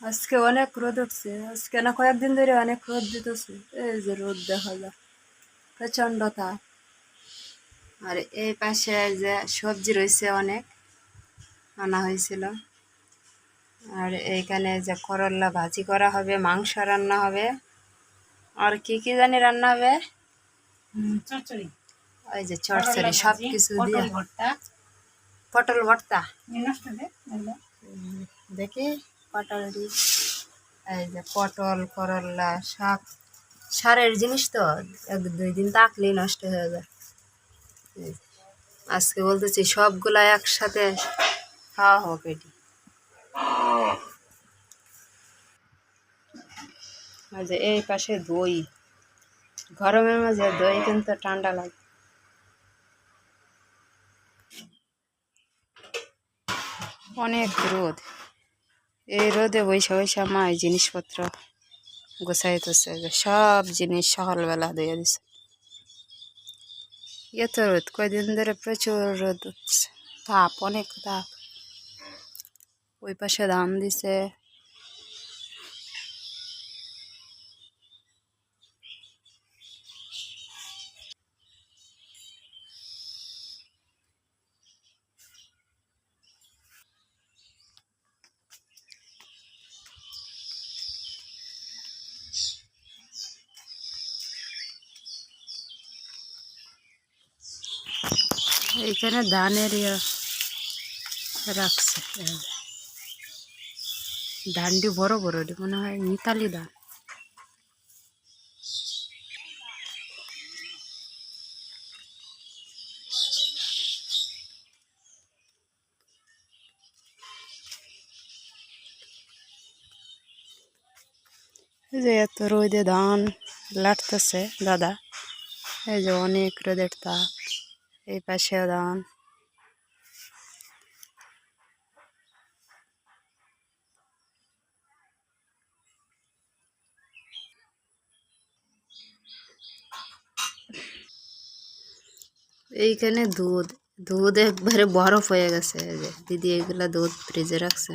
আজকে অনেক রোদ উঠছে। আজকে না কয়েকদিন ধরে অনেক রোদ দিতেছে। এই যে রোদ দেখা যায়। প্রচণ্ড তাপ। আর এই পাশে যে সবজি রয়েছে অনেক আনা হয়েছিল। আর এইখানে যে করল্লা ভাজি করা হবে মাংস রান্না হবে। আর কি কি জানি রান্না হবে? ওই যে চড়চড়ি সব কিছু দিয়ে। পটল ভর্তা। দেখি। পটল দি এই যে পটল করল্লা শাক, সারের জিনিস তো, এক দুই দিন তাকলেই নষ্ট হয়ে যায়। আজকে বলতেছি সবগুলা একসাথে খাওয়া হোক এটি যে এই পাশে দই, গরমের মাঝে দই কিন্তু ঠান্ডা লাগে। অনেক রোদ। এই রোদে বৈশা বৈশা মা এই জিনিসপত্র গোছাইতেছে সব জিনিস সকালবেলা দিয়ে দিছে। এত রোদ, কয়দিন ধরে প্রচুর রোদ উঠছে। তাপ, অনেক তাপ। ওই পাশে ধান দিছে এইখানে ধানের রাখছে। ধানটি বড় বড় মনে হয় মিতালি ধান। যে এত রোদে ধান লাটতেছে, দাদা। এই যে অনেক রোদের তাপ। এই পাশেও ধান এইখানে দুধ। দুধ একবারে বরফ হয়ে গেছে দিদি এগুলা দুধ ফ্রিজে রাখছে।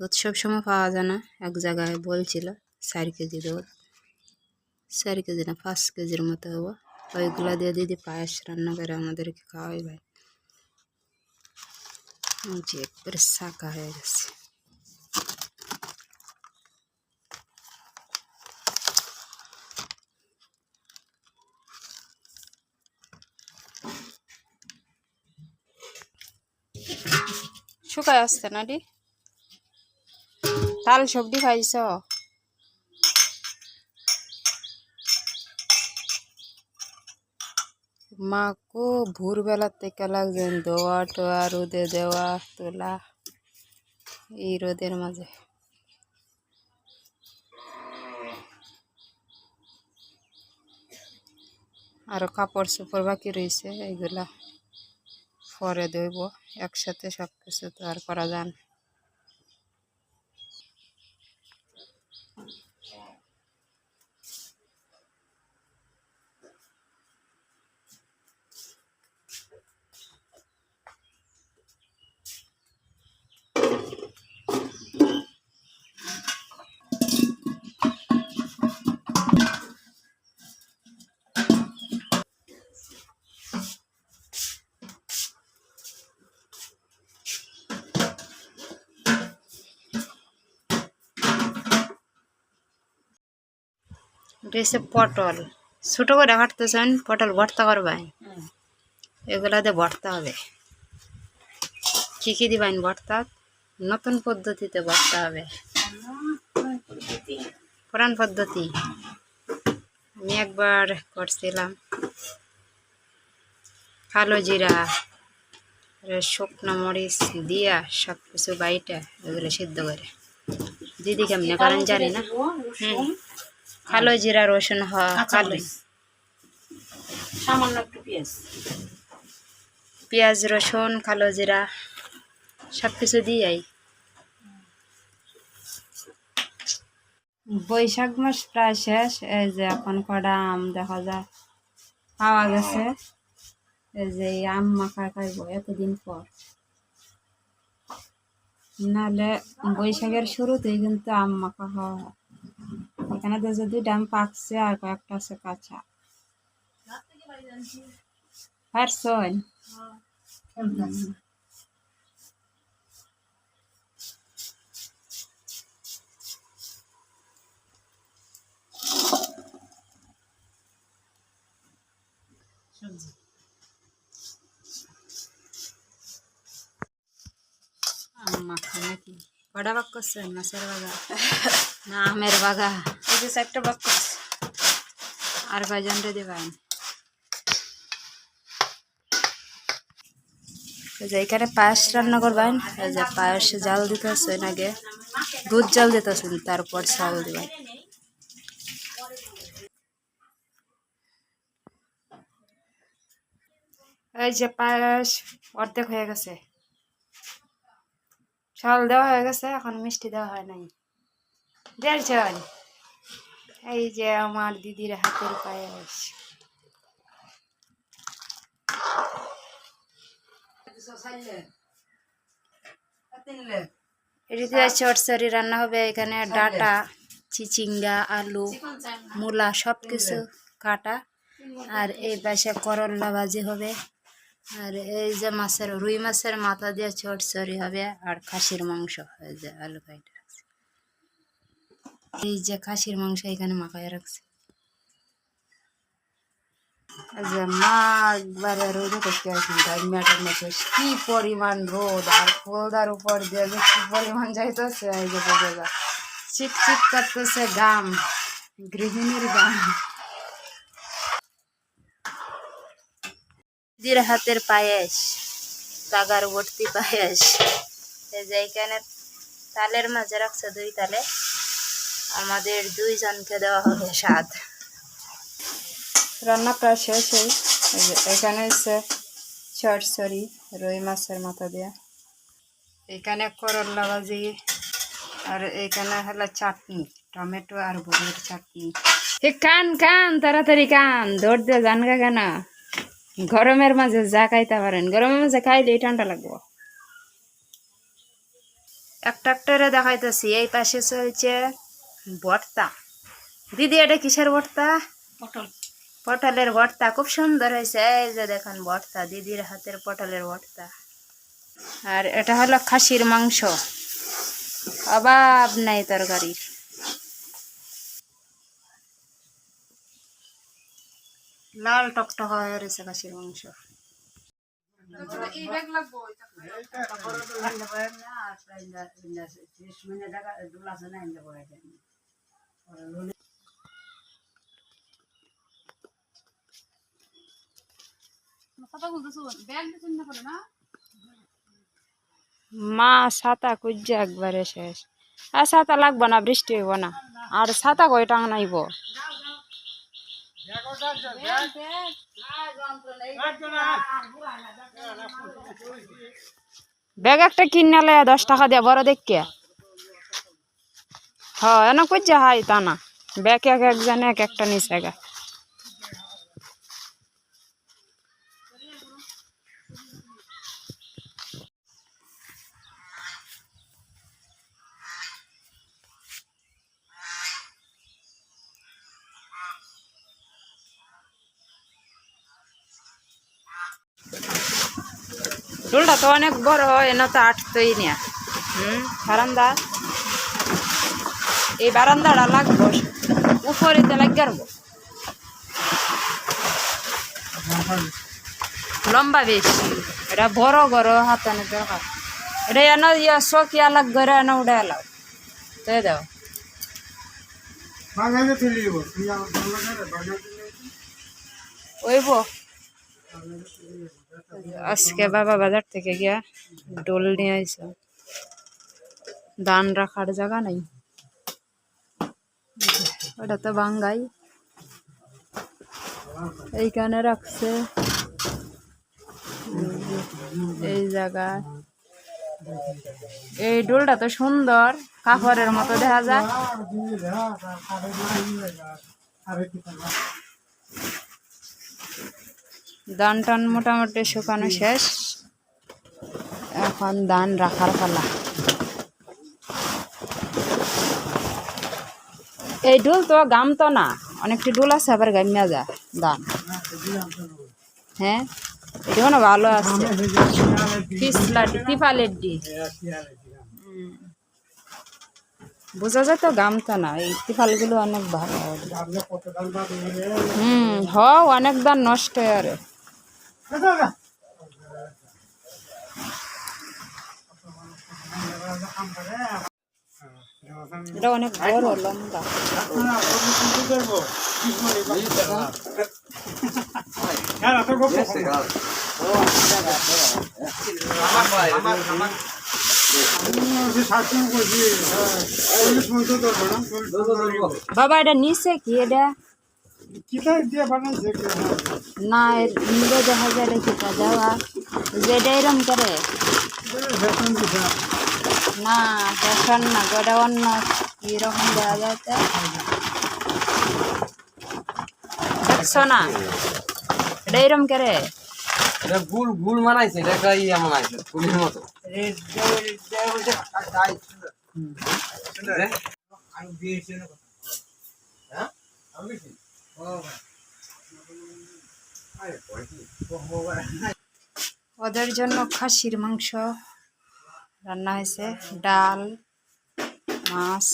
দুধ সবসময় পাওয়া যায় না, এক জায়গায় বলছিল, চার কেজি দুধ। চার কেজি না, পাঁচ কেজির মতো হব। ওইগুলা দিয়ে দিদি পায়েস রান্না করে আমাদেরকে খাওয়াই ভাই। যে একবারে শাখা হয়ে গেছে। শুকায় আসছে না তাল সবজি খাইছ? মাকো ভোরবেলা থেকে লাগছেন দোয়া টোয়া, রোদে দেওয়া তোলা, এই রোদের মাঝে। আরও কাপড় চোপড় বাকি রয়েছে এইগুলা পরে ধুইব। একসাথে সব কিছু তো আর করা যায় না। এটা হচ্ছে পটল। ছোটো করে কাটতেছেন পটল ভর্তা করবেন। দিয়ে ভর্তা হবে। কী কী দিবেন ভর্তা? নতুন পদ্ধতিতে ভর্তা হবে। পুরান পদ্ধতি। আমি একবার করছিলাম। কালো জিরা শুকনো মরিচ দিয়া সব কিছু বাইটা, এগুলো সিদ্ধ করে। দিদি কেমনে করেন জানি না। হুম। কালো জিরা রসুন হ কালো। সামান্য একটু পেঁয়াজ। পেঁয়াজ রসুন কালো জিরা সব কিছু দিয়াই। বৈশাখ মাস প্রায় শেষ এই যে এখন কটা আম দেখা যায়। পাওয়া গেছে। এই যে আম মাখা খাইব এতদিন পর। নাহলে বৈশাখের শুরুতেই কিন্তু আম মাখা খাওয়া হয়। এখানে তো যদি ডাম পাকছে আর কয়েকটা আছে কাঁচা। পারছন সবজি আম মাখা নাকি কটা বাক করছেন মাছের বাগা না আমের বাগা এই যে চারটা বাক করছে আর দেবেন এখানে পায়েস রান্না করবেন এই যে পায়েসে জাল দিতে হচ্ছে আগে দুধ জাল দিতেছেন তারপর চাল দিবেন এই যে পায়েস অর্ধেক হয়ে গেছে চাল দেওয়া হয়ে গেছে, এখন মিষ্টি দেওয়া হয় নাই। দেখছেন? এই যে আমার দিদির হাতের পায়েস। এটিতে চটচড়ি রান্না হবে, এখানে ডাটা, চিচিঙ্গা, আলু, মূলা সব কিছু কাটা। আর এই পাশে করল্লা ভাজি হবে। আর এই যে মাছের, রুই মাছের মাথা দিয়ে ছোট চটচড়ি হবে আর খাসির মাংস এই যে আলু কাইটা এই যে খাসির মাংস এখানে মাখায় রাখছে। যে মা একবারে রোদে করতে আসেন মেটার মতো কি পরিমাণ রোদ আর ফোলদার উপর দিয়ে কি পরিমাণ যাইতেছে, এই যে বোঝা যায়। চিট করতেছে গাম, গৃহিণীর গাম। দিদির হাতের পায়েস তাগার ভর্তি পায়েস। এই যে এখানে তালের মাঝে রাখছে দুই তালে। আমাদের দুইজনকে দেওয়া হবে স্বাদ। রান্না প্রায় শেষ হই এখানে হচ্ছে চটচড়ি রুই মাছের মাথা দেওয়া এখানে করল্লা ভাজি আর এখানে হলো চাটনি টমেটো আর বড়ির চাটনি। কান কান তাড়াতাড়ি কান দৌড় দিয়ে জান গা কেন? গরমের মাঝে যা খাইতে পারেন। গরমের মাঝে খাইলে ঠান্ডা লাগবো। একটা একটা দেখাইতেছি এই পাশে চলছে ভর্তা। দিদি এটা কিসের ভর্তা? পটল। পটলের ভর্তা খুব সুন্দর হয়েছে। এই যে দেখেন ভর্তা দিদির হাতের পটলের ভর্তা। আর এটা হলো খাসির মাংস। অভাব নাই তরকারির। লাল টকটক হয়ে রয়েছে খাসির মাংস মা ছাতা খুঁজছে একবারে শেষ। আর ছাতা লাগবো না বৃষ্টি হইব না। আর ছাতা কয় টাং নাইব ব্যাগ একটা কিনালে দশ টাকা দিয়ে, বড় দেখকে হ্যাঁ এনে খুঁজছে হাই তা না। ব্যাগ এক একজনে এক একটা নিচে গা। ডোলটা তো অনেক বড় এনে তো আটতই না হুম বারান্দা। এই বারান্দাটা লাগবো উপরে তো লাগিয়ে লম্বা বেশি। এটা বড় বড় হাতানে দরকার এটা এনে ইয়া শোকিয়া লাগ করে এনে উঠে এলাও তো দাও। ওইব। আজকে বাবা বাজার থেকে গিয়া ডোল নিয়ে আইস দান রাখার জায়গা নাই। ওটা তো বাঙ্গাই। এইখানে রাখছে। এই জায়গায়। এই ডোলটা তো সুন্দর, কাপড়ের মতো দেখা যায়। ধান টান মোটামুটি শুকানো শেষ। এখন ধান রাখার পালা। এই ডুল তো গাম তো না, অনেকটি ডুল আছে, আবার গামিয়া যা ধান হ্যাঁ এটা না ভালো আছে। ডি বোঝা যায় তো গামতা না, এই তিফালগুলো অনেক ভালো। হুম হ অনেক দান নষ্ট হয় আরে। এটা অনেক বড় লম্বা। বাবা এটা নিচে কি এটা কিতাব দিয়ে বানাইছে কে? না এর নিলে দেখা যায় কিটা যাওয়া যেটা এরম করে হ্যাঁ, না। না ফ্যাশন না গোটা অন্য কীরকম দেখা যায় তো দেখছ না এটা এরম করে এটা গুল গুল মানাইছে এটা একটা ইয়ে মানাইছে গুলির মতো ওদের জন্য খাসির মাংস রান্না হয়েছে ডাল মাছ।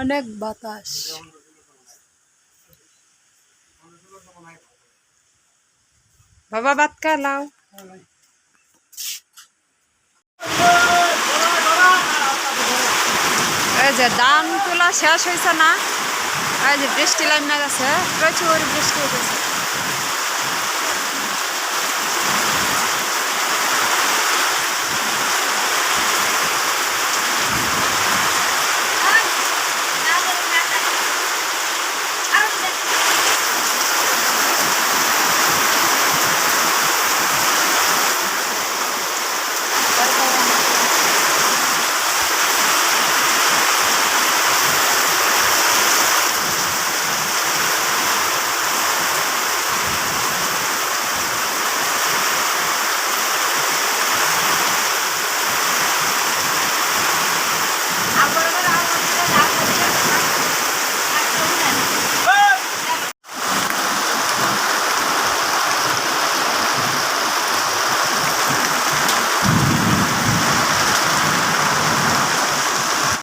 অনেক বাতাস। বাবা ভাত খালাও। এই যে ধান তোলা শেষ হয়েছে না? যে বৃষ্টি লাইন গেছে প্রচুর বৃষ্টি হয়েছে